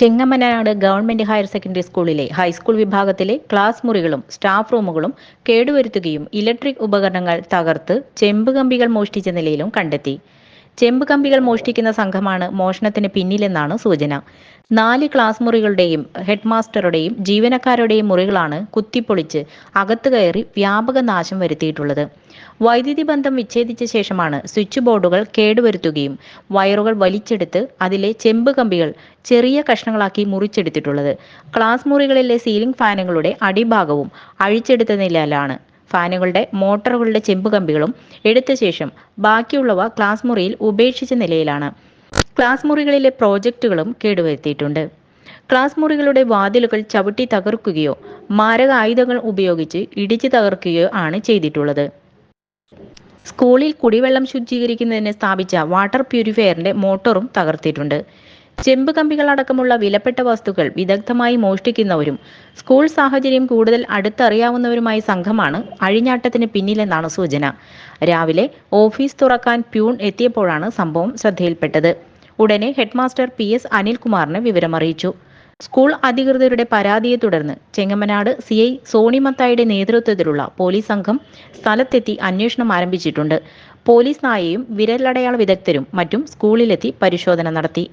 Chengamanad government higher secondary സ്കൂളിലെ high school വിഭാഗത്തിലെ class മുറികളും സ്റ്റാഫ് റൂമുകളും കേടുവരുത്തുകയും ഇലക്ട്രിക് ഉപകരണങ്ങൾ തകർത്ത് ചെമ്പ് കമ്പികൾ മോഷ്ടിച്ച നിലയിലും കണ്ടെത്തി. ചെമ്പ് കമ്പികൾ മോഷ്ടിക്കുന്ന സംഘമാണ് മോഷണത്തിന് പിന്നിലെന്നാണ് സൂചന. നാല് ക്ലാസ് മുറികളുടെയും ഹെഡ്മാസ്റ്ററുടെയും ജീവനക്കാരുടെയും മുറികളാണ് കുത്തിപ്പൊളിച്ച് അകത്തു കയറി വ്യാപക നാശം വരുത്തിയിട്ടുള്ളത്. വൈദ്യുതി ബന്ധം വിച്ഛേദിച്ച ശേഷമാണ് സ്വിച്ച് ബോർഡുകൾ കേടുവരുത്തുകയും വയറുകൾ വലിച്ചെടുത്ത് അതിലെ ചെമ്പ് കമ്പികൾ ചെറിയ കഷ്ണങ്ങളാക്കി മുറിച്ചെടുത്തിട്ടുള്ളത്. ക്ലാസ് മുറികളിലെ സീലിംഗ് ഫാനുകളുടെ അടിഭാഗവും അഴിച്ചെടുത്ത നിലയിലാണ് ഫാനുകളുടെ മോട്ടറുകളുടെ ചെമ്പ് കമ്പികളും എടുത്ത ശേഷം ബാക്കിയുള്ളവ ക്ലാസ് മുറിയിൽ ഉപേക്ഷിച്ച നിലയിലാണ്. ക്ലാസ് മുറികളിലെ പ്രോജക്റ്റുകളും കേടുവരുത്തിയിട്ടുണ്ട്. ക്ലാസ് മുറികളുടെ വാതിലുകൾ ചവിട്ടി തകർക്കുകയോ മാരക ആയുധങ്ങൾ ഉപയോഗിച്ച് ഇടിച്ചു തകർക്കുകയോ ആണ് ചെയ്തിട്ടുള്ളത്. സ്കൂളിൽ കുടിവെള്ളം ശുദ്ധീകരിക്കുന്നതിന് സ്ഥാപിച്ച വാട്ടർ പ്യൂരിഫയറിന്റെ മോട്ടോറും തകർത്തിട്ടുണ്ട്. ചെമ്പ് കമ്പികളടക്കമുള്ള വിലപ്പെട്ട വസ്തുക്കൾ വിദഗ്ധമായി മോഷ്ടിക്കുന്നവരും സ്കൂൾ സാഹചര്യം കൂടുതൽ അടുത്തറിയാവുന്നവരുമായ സംഘമാണ് അഴിഞ്ഞാട്ടത്തിന് പിന്നിലെന്നാണ് സൂചന. രാവിലെ ഓഫീസ് തുറക്കാൻ പ്യൂൺ എത്തിയപ്പോഴാണ് സംഭവം ശ്രദ്ധയിൽപ്പെട്ടത്. ഉടനെ ഹെഡ്മാസ്റ്റർ പി എസ് അനിൽകുമാറിന് വിവരമറിയിച്ചു. സ്കൂൾ അധികൃതരുടെ പരാതിയെ തുടർന്ന് ചെങ്ങമനാട് സി ഐ സോണിമത്തായുടെ നേതൃത്വത്തിലുള്ള പോലീസ് സംഘം സ്ഥലത്തെത്തി അന്വേഷണം ആരംഭിച്ചിട്ടുണ്ട്. പോലീസ് നായയും വിരലടയാള വിദഗ്ധരും മറ്റും സ്കൂളിലെത്തി പരിശോധന നടത്തി.